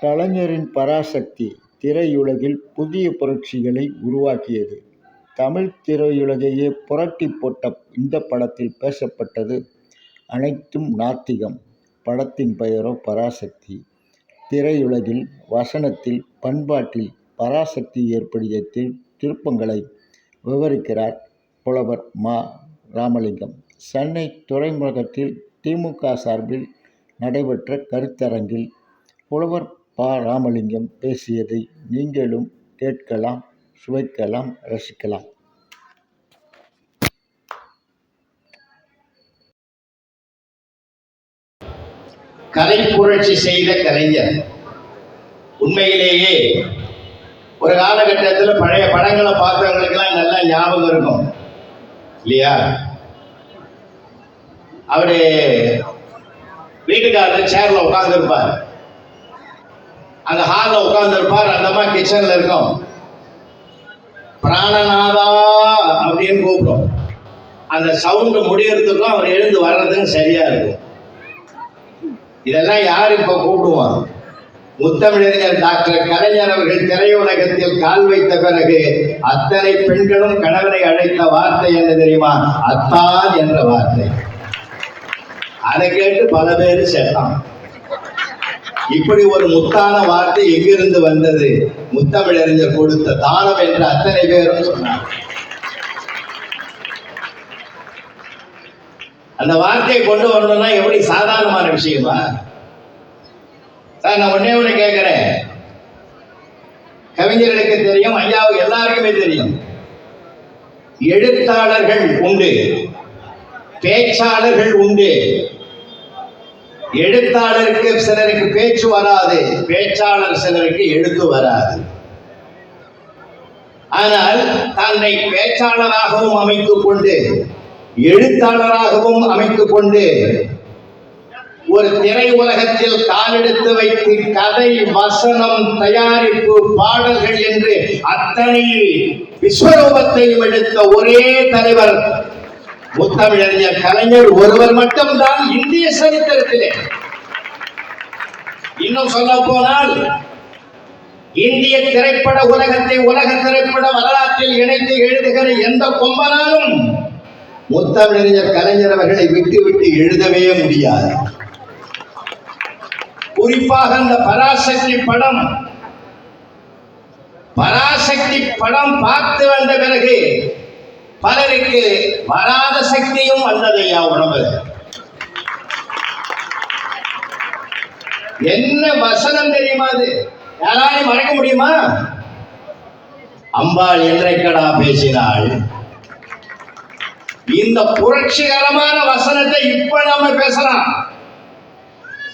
கலைஞரின் பராசக்தி திரையுலகில் புதிய புரட்சிகளை உருவாக்கியது. தமிழ் திரையுலகையே புரட்டி போட்ட இந்த படத்தில் பேசப்பட்டது அனைத்தும் நாத்திகம். படத்தின் பெயரோ பராசக்தி. திரையுலகில், வசனத்தில், பண்பாட்டில் பராசக்தி ஏற்படுத்திய திருப்பங்களை விவரிக்கிறார் புலவர் மா ராமலிங்கம். சென்னை துறைமுகத்தில் திமுக சார்பில் நடைபெற்ற கருத்தரங்கில் புலவர் பா ராமலிங்கம் பேசியதை நீங்களும் கேட்கலாம், சுவைக்கலாம், ரசிக்கலாம். கலை புரட்சி செய்த கலைஞர். உண்மையிலேயே ஒரு காலகட்டத்தில் பழைய படங்களை பார்த்தவங்களுக்கெல்லாம் நல்லா ஞாபகம் இருக்கும். இல்லையா? அவரு வீட்டுக்காரர் சேர்ல உட்கார்ந்துருப்பார். அந்த ஹாலில் உட்கார்ந்துருப்பார். அந்த கிச்சனில் கிச்சன்ல இருக்கும். பிராணநாதா அப்படின்னு கூப்பிடும். அந்த சவுண்டு முடியறதுக்கும் அவர் எழுந்து வர்றதுக்கும் சரியா இருக்கும். இதெல்லாம் யார் இப்ப கூப்பிடுவான்? முத்தமிழறிஞர் டாக்டர் கலைஞர் அவர்கள் திரையுலகத்தில் கால் வைத்த பிறகு அத்தனை பெண்களும் கணவனை அழைத்த வார்த்தை என்ன தெரியுமா? அத்தான் என்ற வார்த்தை. அதை கேட்டு பல பேர் செத்தான். இப்படி ஒரு முத்தான வார்த்தை எங்கிருந்து வந்தது? முத்தமிழறிஞர் கொடுத்த தானம் என்று அத்தனை பேரும் சொன்னார் அந்த வார்த்தையை கொண்டு வரணும்னா எப்படி சாதாரணமான விஷயமா? சார் நான் ஒன்னே ஒன்று கேட்குறேன் கவிஞர்களுக்கு தெரியும் ஐயாவுக்கு எல்லாருக்குமே தெரியும். எழுத்தாளர்கள் உண்டு பேச்சாளர்கள் உண்டு. எழுத்தாளருக்கு சிலருக்கு பேச்சு வராது பேச்சாளர் சிலருக்கு எழுத்து வராது. ஆனால் தன்னை பேச்சாளராகவும் அமைத்துக் கொண்டு எழுத்தாளராகவும் அமைத்துக் கொண்டு ஒரு திரை உலகத்தில் காலெடுத்து வைத்து கதை வசனம் தயாரிப்பு பாடல்கள் என்று அத்தனை விஸ்வரூபத்தையும் எடுத்த ஒரே தலைவர் முத்தமிழறிஞர் கலைஞர் ஒருவர் மட்டும்தான் இந்திய சரித்திரத்திலே. இன்னும் சொல்ல போனால் இந்திய திரைப்பட உலகத்தை உலக திரைப்பட வரலாற்றில் இணைத்து எழுதுகிற எந்த கொம்பனாலும் முத்தமிழறிஞர் கலைஞர் அவர்களை விட்டு விட்டு எழுதவே முடியாது. குறிப்பாக அந்த பராசக்தி படம் பராசக்தி படம் பார்த்து வந்த பிறகு பலருக்கு வராத சக்தியும் வந்தது ஐயா உடம்பு என்ன வசனம் தெரியுமா அது? யாராலையும் மறக்க முடியுமா? அம்பாள் என்றைக்கடா பேசினாள். இந்த புரட்சிகரமான வசனத்தை இப்ப நாம பேசலாம்.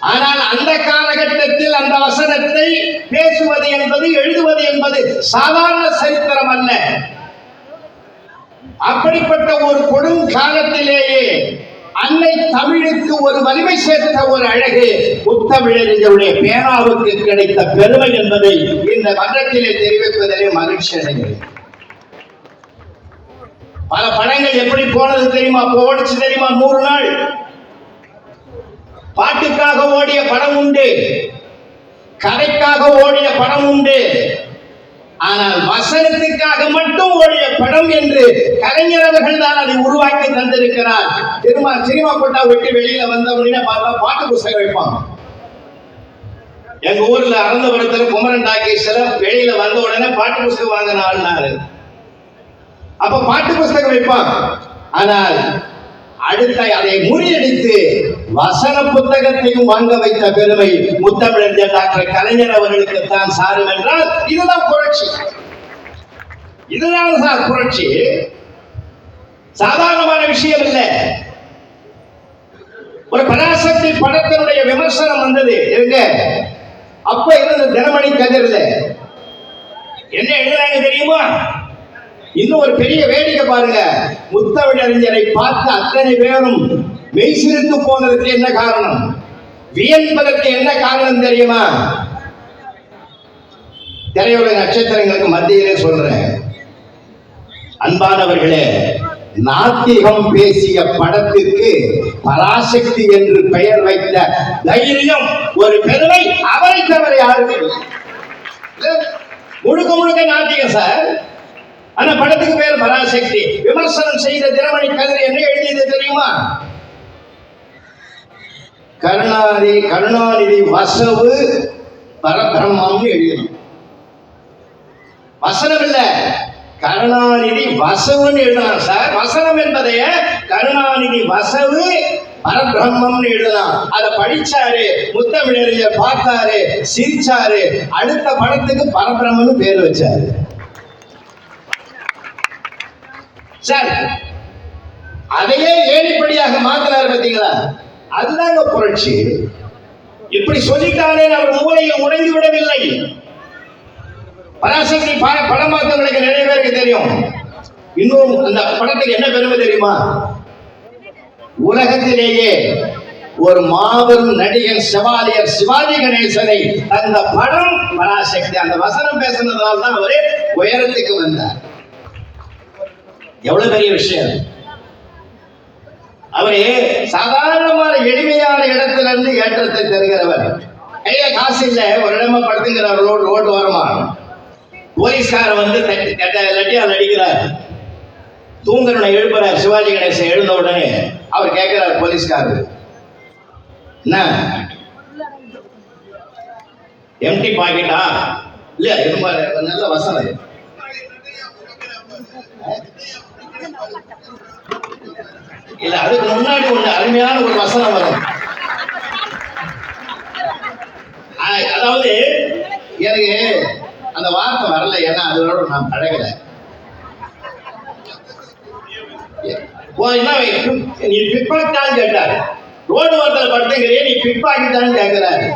ஆனால் அந்த காலகட்டத்தில் அந்த வசனத்தை பேசுவது என்பது எழுதுவது என்பது சாதாரண சரித்திரம் அல்ல. அப்படிப்பட்ட ஒரு கொடும் காலத்திலேயே அன்னை தமிழுக்கு ஒரு வலிமை சேர்த்த ஒரு அழகு முத்தமிழறிஞருடைய பேனாவுக்கு கிடைத்த பெருமை என்பதை இந்த மன்றத்திலே தெரிவிப்பதிலே மகிழ்ச்சி அடைகிறேன். பல படங்கள் எப்படி போனது தெரியுமா? போடுச்சு தெரியுமா? நூறு நாள். பாட்டுக்காக ஓடிய படம் உண்டு. கதைக்காக ஓடிய படம் உண்டு. ஆனால் வசனத்துக்காக மட்டும் ஓடிய படம் என்று கலைஞர் அவர்கள் தான் அதை உருவாக்கி தந்திருக்கிறார். திருமா சினிமா கொட்டா விட்டு வெளியில வந்த உடனே பார்த்தா பாட்டு புஸ்தகம் வைப்பாங்க. எங்க ஊர்ல அறந்தபுரத்துல குமரன் டாக்கீஸ்ல வெளியில வந்த உடனே பாட்டு புஸ்தகம் வாங்கின ஆள்னாரு. அப்ப பாட்டு புஸ்தகம் வைப்பாங்க. ஆனால் அடுத்த அதை முறியடித்து வசன புத்தகத்தையும் வாங்க வைத்த பெருமை முத்தமிழர் டாக்டர் கலைஞர் அவர்களுக்கு தான் சாரும் என்றால் இதுதான் புரட்சி. இதுதான் சார் புரட்சி. சாதாரணமான விஷயம் இல்லை. ஒரு பராசக்தி படத்தினுடைய விமர்சனம் வந்தது. எங்க? அப்ப இருந்த தினமணி கதிரில். என்ன எழுதுறாங்க தெரியுமா? இன்னும் ஒரு பெரிய வேடிக்கை பாருங்க. முத்தமிழறிஞரை பார்த்து அத்தனை பேரும் மெய்சிலிருந்து போனதுக்கு என்ன காரணம்? வியன்பதற்கு என்ன காரணம் தெரியுமா? திரையுலக நட்சத்திரங்களுக்கு மத்தியிலே சொல்றேன். அன்பானவர்களே நாத்திகம் பேசிய படத்திற்கு பராசக்தி என்று பெயர் வைத்த தைரியம் ஒரு பெருமை அவரை தவிர யாருக்கும் முழுக்க முழுக்க நாத்திகம் சார். ஆனா படத்துக்கு பேர் பராசக்தி. விமர்சனம் செய்த தினமணி கதிர் என்ன எழுதியது தெரியுமா? கருணாநிதி கருணாநிதி வசவு பரபிரம்மம்னு எழுதணும். வசனம் இல்ல. கருணாநிதி வசவுன்னு எழுதலாம் சார். வசனம் என்பதைய கருணாநிதி வசவு பரபிரம்மம்னு எழுதலாம். அதை படிச்சாரு முத்தமிழறிஞர் பார்த்தாரு சிரிச்சாரு. அடுத்த படத்துக்கு பரபிரம்மன்னு பேர் வச்சாரு. சார் அதையே ஏணிப்படியாக மாத்தினார் பார்த்தீங்களா? அதுதாங்க புரட்சி. இப்படி சொல்லிட்டாலே அவர் மூளையில் உடைந்து விடவில்லை. பராசக்தி ப- படம் பார்த்தவங்களுக்கு நிறைய பேருக்கு தெரியும். இன்னும் அந்த படத்துக்கு என்ன பெருமை தெரியுமா? உலகத்திலேயே ஒரு மாபெரும் நடிகர் சிவாலியர் சிவாஜி கணேசனை அந்த படம் பராசக்தி. அந்த வசனம் பேசுனதால் தான் அவரு உயரத்துக்கு வந்தார். எவ்வளவு பெரிய விஷயம் அவரே அவரு சாதாரணமான எளிமையான இடத்துல இருந்து ஏற்றத்தை தருகிறவர். கையில காசு இல்ல ஒரு இடமா படுத்துங்கிறார் ரோடு ரோடு ஓரமா. போலீஸ்கார வந்து லட்டியால் அடிக்கிறார். தூங்குறவனை எழுப்புறார் சிவாஜி கணேசன் எழுந்த உடனே அவர் கேட்கிறார் போலீஸ்காரர். என்ன? எம்டி பாக்கெட்டா இல்ல இது நல்ல வசனம் இல்ல அதுக்கு முன்னாடி ஒண்ணு அருமையான ஒரு வசனம் வரும். அதாவது எனக்கு அந்த வார்த்தை வரல ஏன்னா அதோட நான் பழகல. ஓ, என்ன நீ பிக்பாக்டான்னு கேட்டார். ரோடு ஓரத்தில் படுத்துங்கிறியே நீ பிக்பாக்கெட்டான்னு கேட்கிறாரு.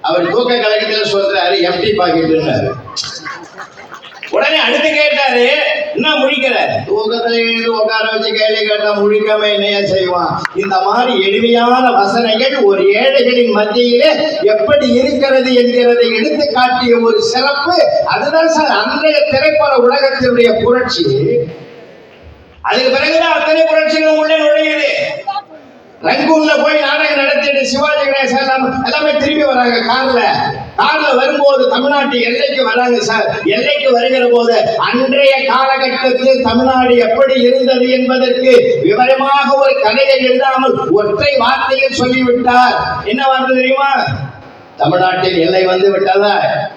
அவர் தூக்க கலக்கத்தில் சொல்றாரு எம்டி பாக்கெட்டுன்னாரு உடனே அடுத்து கேட்டாரு என்ன முழிக்கிற? தூக்கத்துல எழுந்து உட்கார வச்சு கேள்வி கேட்டா முழிக்காம என்னையா செய்வான்? இந்த மாதிரி எளிமையான வசனங்கள் ஒரு ஏழைகளின் மத்தியிலே எப்படி இருக்கிறது என்கிறதை எடுத்து காட்டிய ஒரு சிறப்பு. அதுதான் சார் அன்றைய திரைப்பட உலகத்தினுடைய புரட்சி. அதுக்கு பிறகுதான் அத்தனை புரட்சிகளும் உள்ளே நுழையுது. ரங்கூன்ல போய் நாடகம் நடத்திட்டு சிவாஜி கணேசன் எல்லாமே திரும்பி வராங்க கார்ல. கார்ல வரும்போது தமிழ்நாட்டு எல்லைக்கு வராங்க சார். எல்லைக்கு வருகிற போது அன்றைய காலகட்டத்தில் தமிழ்நாடு எப்படி இருந்தது என்பதற்கு விவரமாக ஒரு கதையை எழுதாமல் ஒற்றை வார்த்தையில் சொல்லிவிட்டார். என்ன வார்த்தை தெரியுமா? தமிழ்நாட்டில் எல்லை வந்து விட்டதா?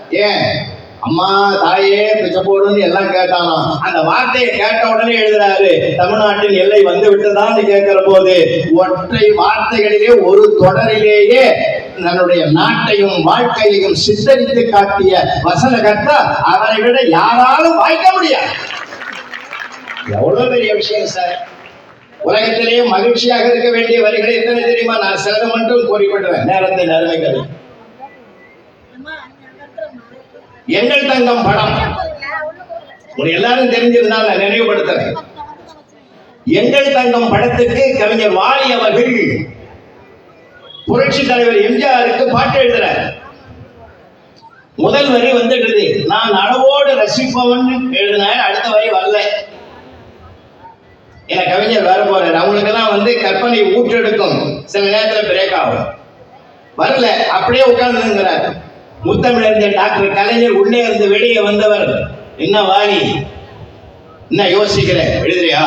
ஏன்? அம்மா தாயே பிச்சை போடுன்னு எல்லாம் கேட்டானா அந்த வார்த்தையை கேட்ட உடனே எழுதுறாரு தமிழ்நாட்டின் எல்லை வந்து விட்டதான்னு கேட்கிற போது ஒற்றை வார்த்தைகளிலே ஒரு தொடரிலேயே தன்னுடைய நாட்டையும் வாழ்க்கையையும் சித்தரித்து காட்டிய வசனகர்த்தா அவரை விட யாராலும் வாய்க்க முடியாது. எவ்வளவு பெரிய விஷயம் சார். உலகத்திலேயே மகிழ்ச்சியாக இருக்க வேண்டிய வரிகளை எத்தனை தெரியுமா? நான் சிலது மட்டும் கோரிப்படுவேன் நேரத்தை அருமைகள். எங்கள் தங்கம் படம். உங்களுக்கு எல்லாரும் தெரிஞ்சிருந்தா நான் நினைவுபடுத்துறேன். எங்கள் தங்கம் படத்துக்கு கவிஞர் வாலி அவர்கள் புரட்சி தலைவர் எம்ஜிஆருக்கு பாட்டு எழுதுறார். முதல் வரி வந்துடுது நான் அளவோடு ரசிப்பவன் எழுதினேன் அடுத்த வரி வரல. என கவிஞர் வர போறாரு. அவங்களுக்கெல்லாம் வந்து கற்பனை ஊற்றெடுக்கும். சில நேரத்துல பிரேக் ஆகும். வரல அப்படியே உட்கார்ந்துங்கிறார் முத்தமிழறிஞர் டாக்டர் கலைஞர் உள்ளே இருந்து வெளியே வந்தவர். என்ன வாணி? என்ன யோசிக்கிற? எழுதுறியா?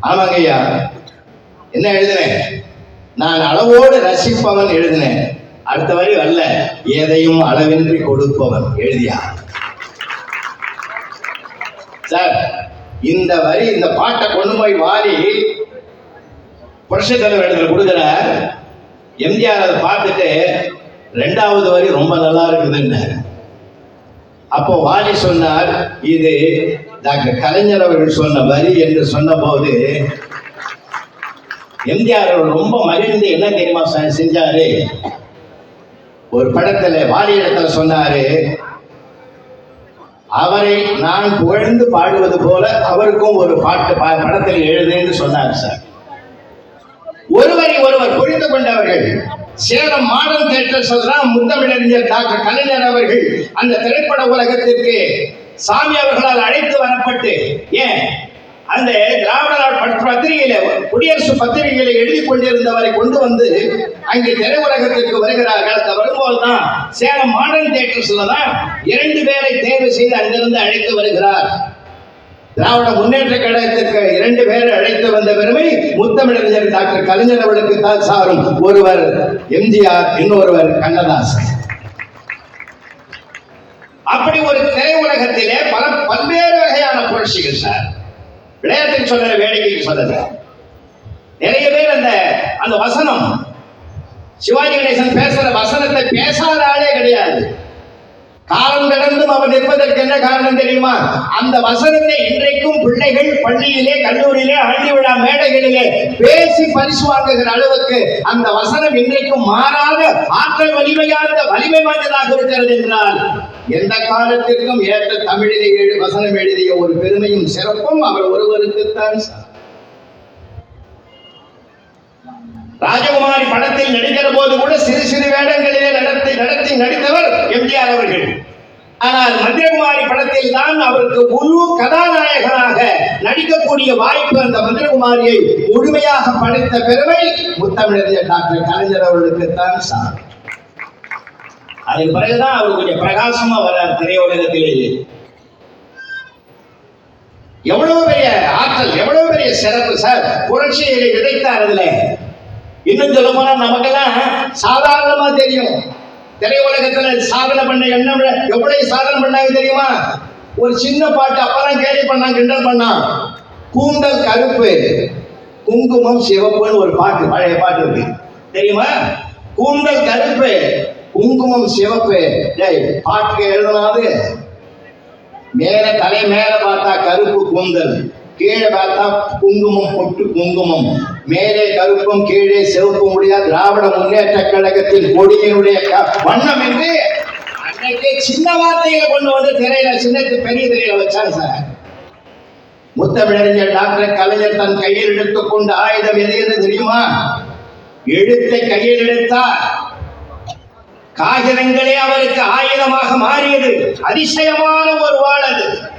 ஆமாங்க ஐயா என்ன எழுதுனேன் நான் அளவோடு ரசிப்பவன் எழுதினேன் அடுத்த வரி வரல எதையும் அளவின்றி கொடுப்பவன் எழுதியா? சார் இந்த வரி இந்த பாட்டை கொண்டு போய் வாரி புரட்சி தலைவர் இடத்துல எம்ஜிஆர் அதை பார்த்துட்டு ரெண்டாவது வரி ரொம்ப நல்லா இருக்குதுன்னு. அப்போ வாலி சொன்னார் இது டாக்டர் கலைஞர் அவர்கள் சொன்ன வரி என்று சொன்னபோது எம்ஜிஆர் ரொம்ப மகிழ்ந்து என்ன தெரியுமா செஞ்சாரு? ஒரு படத்துல வாலி இடத்துல சொன்னாரு அவரை நான் புகழ்ந்து பாடுவது போல அவருக்கும் ஒரு பாட்டு பா- படத்தில் எழுதுன்னு சொன்னார் சார். ஒருவரை ஒருவர் புரிந்து கொண்டவர்கள் சேலம் மாடர்ன் தேட்டர் தான் முத்தமிழறிஞர் டாக்டர் கலைஞர் அவர்கள் அந்த திரைப்பட உலகத்திற்கு சாமி அவர்களால் அழைத்து வரப்பட்டு ஏன்? அந்த திராவிட பட்~ பத்திரிகையில குடியரசு பத்திரிகையில எழுதி கொண்டிருந்தவரை கொண்டு வந்து அங்கே திரையுலகத்திற்கு வருகிறார்கள். அந்த வரும்போதுதான் சேலம் மாடர்ன் தேட்டர்ஸ்ல தான் இரண்டு பேரை தேர்வு செய்து அங்கிருந்து அழைத்து வருகிறார். திராவிட முன்னேற்ற கழகத்திற்கு இரண்டு பேரை அழைத்து வந்த பெருமை முத்தமிழறிஞர் டாக்டர் கலைஞர் அவர்களுக்கு தான் சாரும். ஒருவர் எம்ஜிஆர் இன்னொருவர் கண்ணதாசன். அப்படி ஒரு திரையுலகத்திலே பல பல்வேறு வகையான புரட்சிகள் சார். விளையாட்டுக்கு சொல்ற வேடிக்கைக்கு சொல்லல நிறைய பேர் அந்த அந்த வசனம். சிவாஜி கணேசன் பேசுற வசனத்தை பேசாத ஆளே கிடையாது. காலம் கடந்தும் அவர் நிற்பதற்கு என்ன காரணம் தெரியுமா? அந்த வசனத்தை இன்றைக்கும் பிள்ளைகள் பள்ளியிலே கல்லூரியிலே ஆண்டு விழா மேடைகளிலே பேசி பரிசு வாங்குகிற அளவுக்கு அந்த வசனம் இன்றைக்கும் மாறாத ஆற்றல் வலிமையார்ந்த வலிமை வாய்ந்ததாக இருக்கிறது என்றால் எந்த காலத்திற்கும் ஏற்ற தமிழிலே வசனம் எழுதிய ஒரு பெருமையும் சிறப்பும் அவர் ஒருவருக்குத்தான் சார். ராஜகுமாரி படத்தில் நடிக்கிற போது கூட சிறு சிறு வேடங்களிலே நடத்தி நடத்தி நடித்தவர் எம்ஜிஆர் அவர்கள். ஆனால் மந்திரகுமாரி படத்தில் தான் அவருக்கு முழு கதாநாயகனாக நடிக்கக்கூடிய வாய்ப்பு அந்த மந்திரகுமாரியை முழுமையாக படைத்த பெருமை முத்தமிழறிஞர் டாக்டர் கலைஞர் அவர்களுக்கு தான் சார். அதன் பிறகுதான் அவர் கொஞ்சம் பிரகாசமா வர்றார் திரையுலகத்திலேயே எவ்வளவு பெரிய ஆற்றல் எவ்வளவு பெரிய சிறப்பு சார். புரட்சியை விதைத்தார் அதுல. இன்னும் சொல்ல போனா நமக்கெல்லாம் சாதாரணமா தெரியும். திரையுலகத்துல சாதனை பண்ண எண்ணம் எவ்வளவு சாதனை பண்ணாங்க தெரியுமா? ஒரு சின்ன பாட்டு அப்பதான் கேள்வி பண்ணா கிண்டல் பண்ணான். கூந்தல் கருப்பு குங்குமம் சிவப்புன்னு ஒரு பாட்டு பழைய பாட்டு இருக்கு. தெரியுமா? கூந்தல் கருப்பு குங்குமம் சிவப்பு. டேய் பாட்டுக்கு எழுதுனாது மேல தலை மேல பார்த்தா கருப்பு கூந்தல். கீழே பார்த்தா குங்குமம் பொட்டு குங்குமம். மேலே கருப்பும் கீழே சிவப்பும் உடைய திராவிட முன்னேற்ற கழகத்தின் கொடியினுடைய க- வண்ணம் என்று அன்னைக்கு சின்ன வார்த்தைகளை கொண்டு வந்து திரையில சின்னத்து பெரிய திரையில வச்சாங்க சார். முத்தமிழறிஞர் டாக்டர் கலைஞர் தன் கையில் எடுத்துக்கொண்டு ஆயுதம் எது என்று தெரியுமா? எழுத்தை கையில் எடுத்தார். காகிதங்களே அவருக்கு ஆயுதமாக மாறியது. அதிசயமான ஒரு வாழ் அது.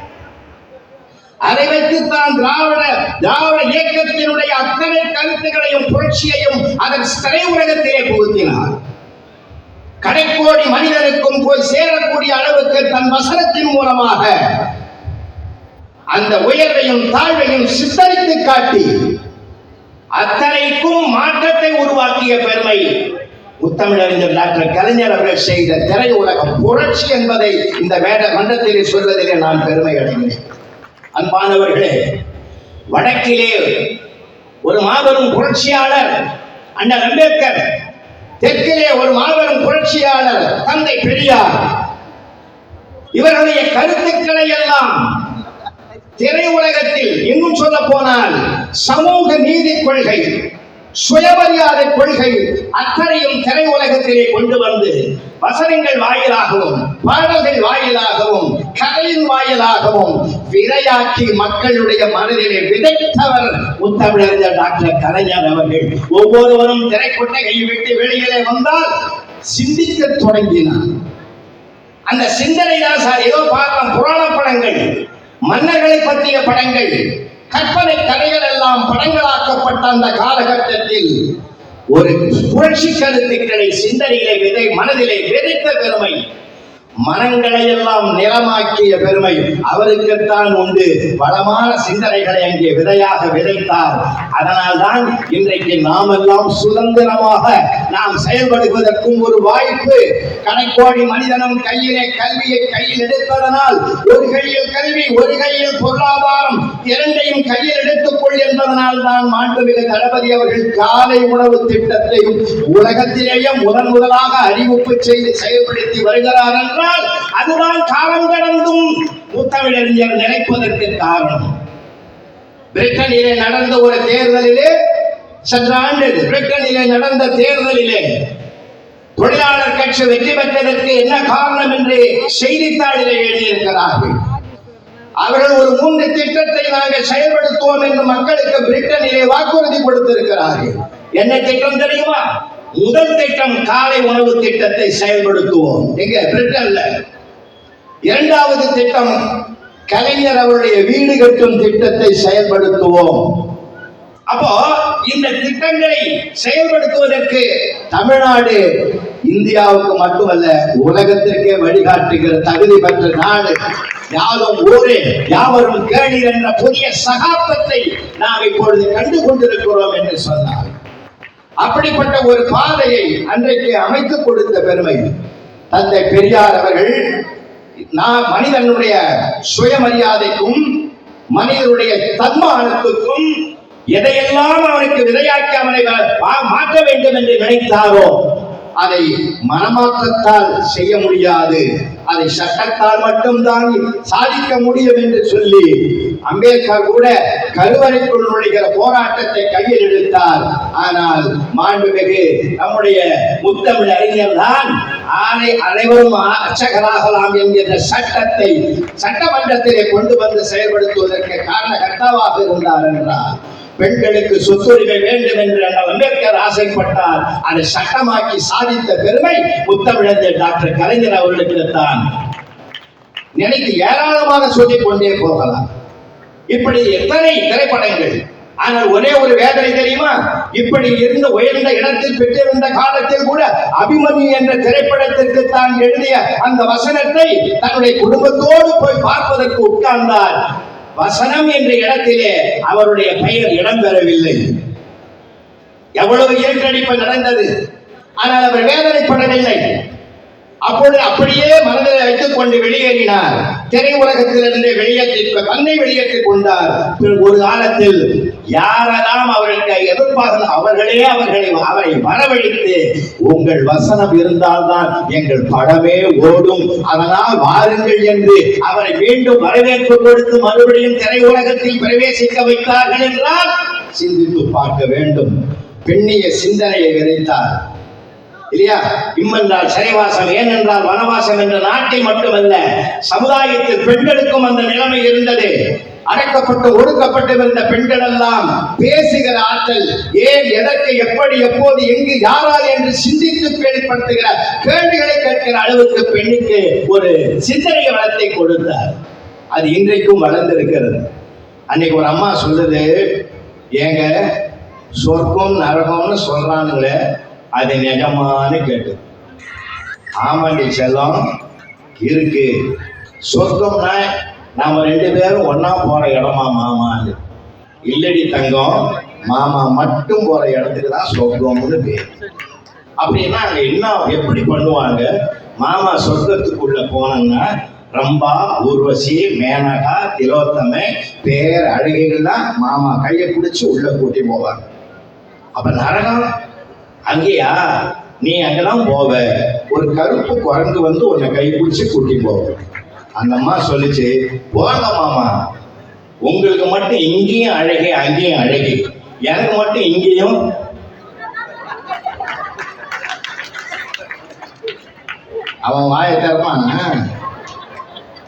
அதை வைத்துத்தான் திராவிட திராவிட இயக்கத்தினுடைய அத்தனை கருத்துக்களையும் புரட்சியையும் அதன் திரையுலகத்திலே புகுத்தினார். கடைக்கோடி மனிதனுக்கும் போய் சேரக்கூடிய அளவுக்கு தன் வசனத்தின் மூலமாக அந்த உயர்வையும் தாழ்வையும் சித்தரித்து காட்டி அத்தனைக்கும் மாற்றத்தை உருவாக்கிய பெருமை முத்தமிழறிஞர் டாக்டர் கலைஞர் அவர்கள் செய்த திரையுலகம் புரட்சி என்பதை இந்த வேட மன்றத்திலே சொல்வதிலே நான் பெருமை அடைகிறேன். அன்பானவர்களே வடக்கிலே ஒரு மாபெரும் புரட்சியாளர் அண்ணல் அம்பேத்கர் தெற்கிலே ஒரு மாபெரும் புரட்சியாளர் தந்தை பெரியார். இவர்களுடைய கருத்துக்களை எல்லாம் திரையுலகத்தில் இன்னும் சொல்ல போனால் சமூக நீதி கொள்கை. சுயமரியாதை கொள்கை அத்தனையும் திரையுலகத்திலே கொண்டு வந்து வசனங்கள் வாயிலாகவும் பாடல்கள் வாயிலாகவும் கதையின் வாயிலாகவும் விரையாக்கி மக்களுடைய மனதிலே விதைத்தவர் முத்தமிழறிஞர் டாக்டர் கலைஞர் அவர்கள். ஒவ்வொருவரும் திரைக்கொட்டையை விட்டு வெளியிலே வந்தால் சிந்திக்க தொடங்கினார். அந்த சிந்தனை தான் சார் ஏதோ பார்க்கலாம் புராண படங்கள் மன்னர்களை பற்றிய படங்கள் கற்பனை கதைகள் எல்லாம் படங்களாக்கப்பட்ட அந்த காலகட்டத்தில் ஒரு புரட்சி கருத்துக்களை சிந்தனையிலே விதை மனதிலே விதைத்த பெருமை. மனங்களை எல்லாம் நிலமாக்கிய பெருமை அவருக்குத்தான் உண்டு. வளமான சிந்தனைகளை அங்கே விதையாக விதைத்தார். அதனால்தான் இன்றைக்கு நாம் எல்லாம் சுதந்திரமாக நாம் செயல்படுவதற்கும் ஒரு வாய்ப்பு. கடைக்கோடி மனிதனும் கையிலே கல்வியை கையில் எடுப்பதனால் ஒரு கையில் கல்வி ஒரு கையில் பொருளாதாரம் இரண்டையும் கையில் எடுத்துக்கொள் என்பதனால் தான் மாண்புமிகு தளபதி அவர்கள் காலை உணவு திட்டத்தையும் உலகத்திலேயே முதன் முதலாக அறிவிப்பு செய்து செயல்படுத்தி வருகிறார் என்றால் அதுதான் காலம் கடந்தும் முத்தமிழறிஞர் நினைப்பதற்கு காரணம். பிரிட்டனிலே நடந்த ஒரு தேர்தலிலே சென்ற ஆண்டு பிரிட்டனிலே நடந்த தேர்தலிலே தொழிலாளர் கட்சி வெற்றி பெற்றதற்கு என்ன காரணம் என்று செய்தித்தாளிலே எழுதியிருக்கிறார்கள். அவர்கள் ஒரு மூன்று திட்டத்தை நாங்கள் செயல்படுத்துவோம் என்று மக்களுக்கு பிரிட்டனிலே வாக்குறுதி கொடுத்திருக்கிறார்கள். என்ன திட்டம் தெரியுமா? முதல் திட்டம் காலை உணவு திட்டத்தை செயல்படுத்துவோம். எங்க? பிரிட்டன்ல. இரண்டாவது திட்டம் கலைஞர் அவருடைய வீடு கட்டும் திட்டத்தை செயல்படுத்துவோம். அப்போ இந்த திட்டங்களை செயல்படுத்துவதற்கு தமிழ்நாடு இந்தியாவுக்கு மட்டுமல்ல உலகத்திற்கே வழிகாட்டுகிற தகுதி பெற்ற நாடு. யாரும் ஊரே யாவரும் கேளீர் என்ற புதிய சகாப்தத்தை நாம் இப்பொழுது கண்டு கொண்டிருக்கிறோம் என்று சொன்னார் அப்படிப்பட்ட ஒரு பாதையை அன்றைக்கு அமைத்து கொடுத்த பெருமை. தந்தை பெரியார் அவர்கள் நான் மனிதனுடைய சுயமரியாதைக்கும் மனிதனுடைய தன்மானத்துக்கும் எதையெல்லாம் அவனுக்கு விதையாக்கி அவனை மாற்ற வேண்டும் என்று நினைத்தாரோ அதை மனமாற்றத்தால் செய்ய முடியாது. அதை சட்டத்தால் மட்டும்தான் சாதிக்க முடியும் என்று சொல்லி அம்பேத்கர் கூட கருவறைக்குள் நுழைகிற போராட்டத்தை கையில் எடுத்தார். ஆனால் மாண்புமிகு நம்முடைய முத்தமிழ் அறிஞர் தான் ஆனை அனைவரும் அர்ச்சகராகலாம் என்கிற சட்டத்தை சட்டமன்றத்திலே கொண்டு வந்து செயல்படுத்துவதற்கு காரணகர்த்தாவாக இருந்தார் என்றார். பெண்களுக்கு சொத்துரிமை வேண்டும் என்று அம்பேத்கர் ஆசைப்பட்டார். அதை சட்டமாக்கி சாதித்த பெருமை முத்தமிழஞ்சர் டாக்டர் கலைஞர் அவர்களுக்கு தான். நினைத்து ஏராளமாக சொல்லிக் கொண்டே போகலாம். இப்படி எத்தனை திரைப்படங்கள்? ஆனால் ஒரே ஒரு வேதனை தெரியுமா? இப்படி இருந்த உயர்ந்த இடத்தில் பெற்றிருந்த காலத்தில் கூட அபிமன்யு என்ற திரைப்படத்திற்கு தான் எழுதிய அந்த வசனத்தை தன்னுடைய குடும்பத்தோடு போய் பார்ப்பதற்கு உட்கார்ந்தார். வசனம் என்ற இடத்திலே அவருடைய பெயர் இடம்பெறவில்லை. எவ்வளவு இயற்கடிப்பு நடந்தது. ஆனால் அவர் வேதனைப்படவில்லை. அப்பொழுது அப்படியே மனதில் வைத்துக் கொண்டு வெளியேறினார். திரை உலகத்திலிருந்து வெளியேற்றி தன்னை வெளியேற்றிக் கொண்டார். ஒரு காலத்தில் யாரெல்லாம் அவர்களுக்கு எதிர்ப்பாக அவர்களே அவர்களை அவரை வரவழைத்து உங்கள் வசனம் இருந்தால்தான் எங்கள் படமே ஓடும். அதனால் வாருங்கள் என்று அவரை மீண்டும் வரவேற்பு கொடுத்து மறுபடியும் திரை உலகத்தில் பிரவேசிக்க வைத்தார்கள் என்றால் சிந்தித்து பார்க்க வேண்டும். பெண்ணிய சிந்தனையை விதைத்தார். இல்லையா? இம்மென்றால் சிறைவாசம் ஏனென்றால் வனவாசம் என்ற நாட்டை மட்டுமல்ல சமுதாயத்தில் பெண்களுக்கும் அந்த நிலைமை இருந்தது. அடக்கப்பட்டு ஒடுக்கப்பட்டிருந்த பெண்கள் எல்லாம் பேசுகிற ஆற்றல் ஏன் எதற்கு எப்படி எப்போது எங்கு யாரால் என்று சிந்தித்து கேள்விப்படுத்துகிற கேள்விகளை கேட்கிற அளவுக்கு பெண்ணுக்கு ஒரு சிந்தனை வளத்தை கொடுத்தார். அது இன்றைக்கும் வளர்ந்திருக்கிறது. அன்னைக்கு ஒரு அம்மா சொல்லுது ஏங்க சொர்க்கம் நரகம்னு சொல்றானுங்களே அது நிஜமான்னு கேட்டு. ஆமாண்டி செல்லம் இருக்கு. சொர்க்கம்னா நாம ரெண்டு பேரும் ஒன்றா போற இடமா மாமான்னு. இல்லடி தங்கம் மாமா மட்டும் போற இடத்துக்கு தான் சொர்க்கம்னு பேர். அப்படின்னா அங்க என்ன எப்படி பண்ணுவாங்க? மாமா சொர்க்கத்துக்குள்ள போனோம்னா ரம்பா ஊர்வசி மேனகா திலோத்தமை பேர் அழகிகள்லாம் மாமா கையை பிடிச்சி உள்ள கூட்டி போவாங்க. அப்ப நரகம் அங்கேயா நீ அங்கெல்லாம் போவ. ஒரு கருப்பு குரங்கு வந்து உன்னை கைப்பிடிச்சு கூட்டி போவ. அந்த அம்மா சொல்லிச்சு போங்க மாமா. உங்களுக்கு மட்டும் இங்கேயும் அழகே அங்கேயும் அழகி. எனக்கு மட்டும் இங்கேயும் அவன் வாயை திறப்பான்?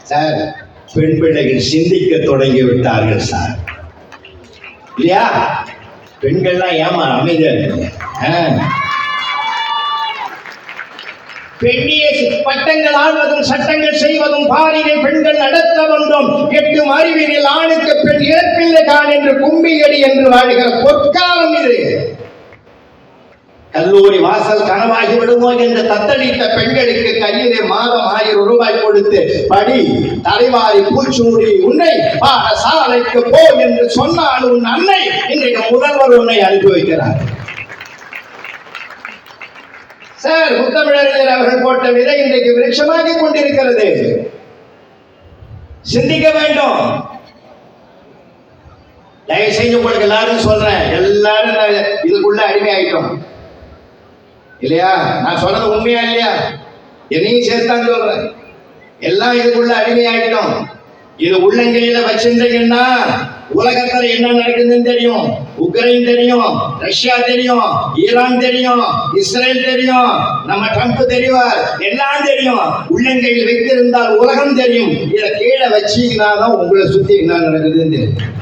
சார். பெண் பிள்ளைகள் சிந்திக்க தொடங்கி விட்டார்கள் சார். இல்லையா? பெண்கள்லாம் ஏமா அமைதியா இருக்குங்க பெண்ணிய பட்டங்கள் ஆள்வதும் சட்டங்கள் செய்வதும் பாரினை பெண்கள் நடத்த வந்தோம். எட்டு அறிவினில் ஆணுக்கு பெண் இழப்பில்லை தான் என்று கும்பியடி என்று வாழ்கிற பொற்காலம் இது. கல்லூரி வாசல் கனவாகி விடுமோ என்று தத்தளித்த பெண்களுக்கு கையிலே மாதம் ஆயிரம் ரூபாய் கொடுத்து படி தலைவாரி பூச்சூடி உன்னை பாடசாலைக்கு போ என்று சொன்னால் உன் அன்னை இன்றைக்கு முதல்வர் உன்னை அனுப்பி வைக்கிறார். சார் முத்தமிழறிஞர் அவர்கள் போட்ட விதை இன்றைக்கு விருட்சமாகி கொண்டிருக்கிறது. சிந்திக்க வேண்டும். தயவு செஞ்சு உங்களுக்கு எல்லாரும் சொல்றேன். எல்லாரும் இதுக்குள்ள அடிமை ஆயிட்டோம். இல்லையா? நான் சொன்னது உண்மையா இல்லையா? என்னையும் சேர்த்தான் சொல்றேன். எல்லாம் இதுக்குள்ள அடிமை ஆயிட்டோம். இது உள்ளங்கையில வச்சிருந்தீங்கன்னா உலகத்துல என்ன நடக்குதுன்னு தெரியும்? உக்ரைன் தெரியும் ரஷ்யா தெரியும் ஈரான் தெரியும் இஸ்ரேல் தெரியும். நம்ம ட்ரம்ப் தெரியும் எல்லாம் தெரியும். உள்ளங்கையில் வைத்திருந்தால் உலகம் தெரியும். இதை கீழே வச்சீங்கன்னா தான் உங்களை சுத்தி என்ன நடக்குதுன்னு தெரியும்.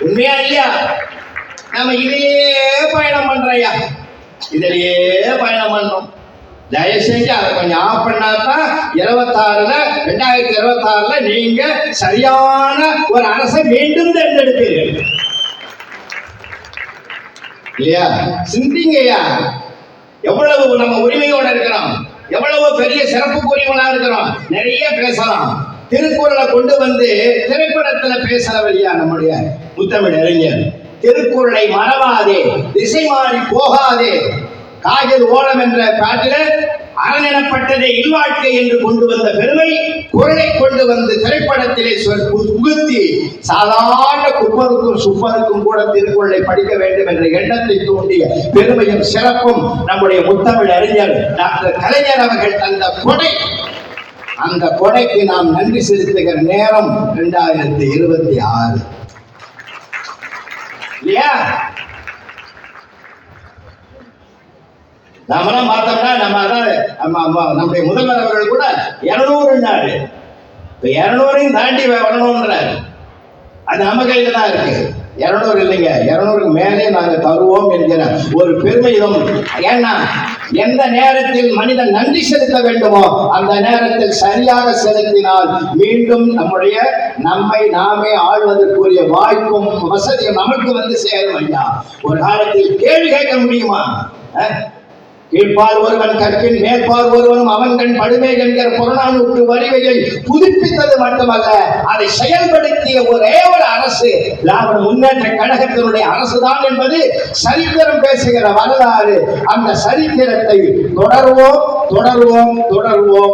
உண்மையா இல்லையா? நம்ம இதையே பயணம் பண்றையா இதிலேயே பயணம் பண்ணோம் தயவு செஞ்சு அதை கொஞ்சம் ஆஃப் பண்ணாதான் இருபத்தாறுல ரெண்டாயிரத்தி இருபத்தாறுல நீங்க சரியான ஒரு அரசை மீண்டும் தேர்ந்தெடுப்பீர்கள். இல்லையா? சிந்திங்கய்யா. எவ்வளவு நம்ம உரிமையோட இருக்கிறோம். எவ்வளவு பெரிய சிறப்புக்குரியவங்களா இருக்கிறோம். நிறைய பேசலாம். திருக்குறளை கொண்டு வந்து திரைப்படத்துல பேசுறவழியா நம்முடைய முத்தமிழ் அறிஞர். திருக்குறளை மறவாதே. திசை மாறி போகாதே. காகில் ஓலம் என்ற பாட்டில அரணெனப்பட்டதே இல்வாழ்க்கை என்று கொண்டு வந்த பெருமை குரலை கொண்டு வந்து திரைப்படத்திலே புகுத்தி சாதாரண குப்பருக்கும் சுப்பருக்கும் கூட திருக்குறளை படிக்க வேண்டும் என்ற எண்ணத்தை தூண்டிய பெருமையும் சிறப்பும் நம்முடைய முத்தமிழ் அறிஞர் டாக்டர் கலைஞர் அவர்கள் தந்த கொடை. அந்த கொடைக்கு நாம் நன்றி செலுத்துகிற நேரம் இரண்டாயிரத்தி இருபத்தி ஆறு. இல்லையா? நாமெல்லாம் பார்த்தோம்னா நம்ம அதான் நம்ம நம்முடைய முதல்வர் அவர்கள் கூட இரநூறு நாள் இப்போ இரநூறையும் தாண்டி வரணும்ன்றார். அது நம்ம கையில் தான் இருக்கு. இரநூறு இல்லைங்க இரநூறுக்கு மேலே நாங்கள் தருவோம் என்கிற ஒரு பெருமையும் ஏன்னா எந்த நேரத்தில் மனிதன் நன்றி செலுத்த வேண்டுமோ அந்த நேரத்தில் சரியாக செலுத்தினால் மீண்டும் நம்முடைய நம்மை நாமே ஆள்வதற்குரிய வாய்ப்பும் வசதியும் நமக்கு வந்து சேரும் ஐயா. ஒரு காலத்தில் கேள்வி கேட்க முடியுமா? அஹ்? ஒருவன் கற்பின் மேற்பால் ஒருவனும் அவன் கண் படுமை என்கிற புறநானூற்று வரிவையை புதுப்பித்தது மட்டுமல்ல அதை செயல்படுத்திய ஒரே ஒரு அரசு திராவிட முன்னேற்ற கழகத்தினுடைய அரசுதான் என்பது சரித்திரம் பேசுகிற வரலாறு அந்த சரித்திரத்தை தொடர்வோம் தொடர்வோம் தொடர்வோம்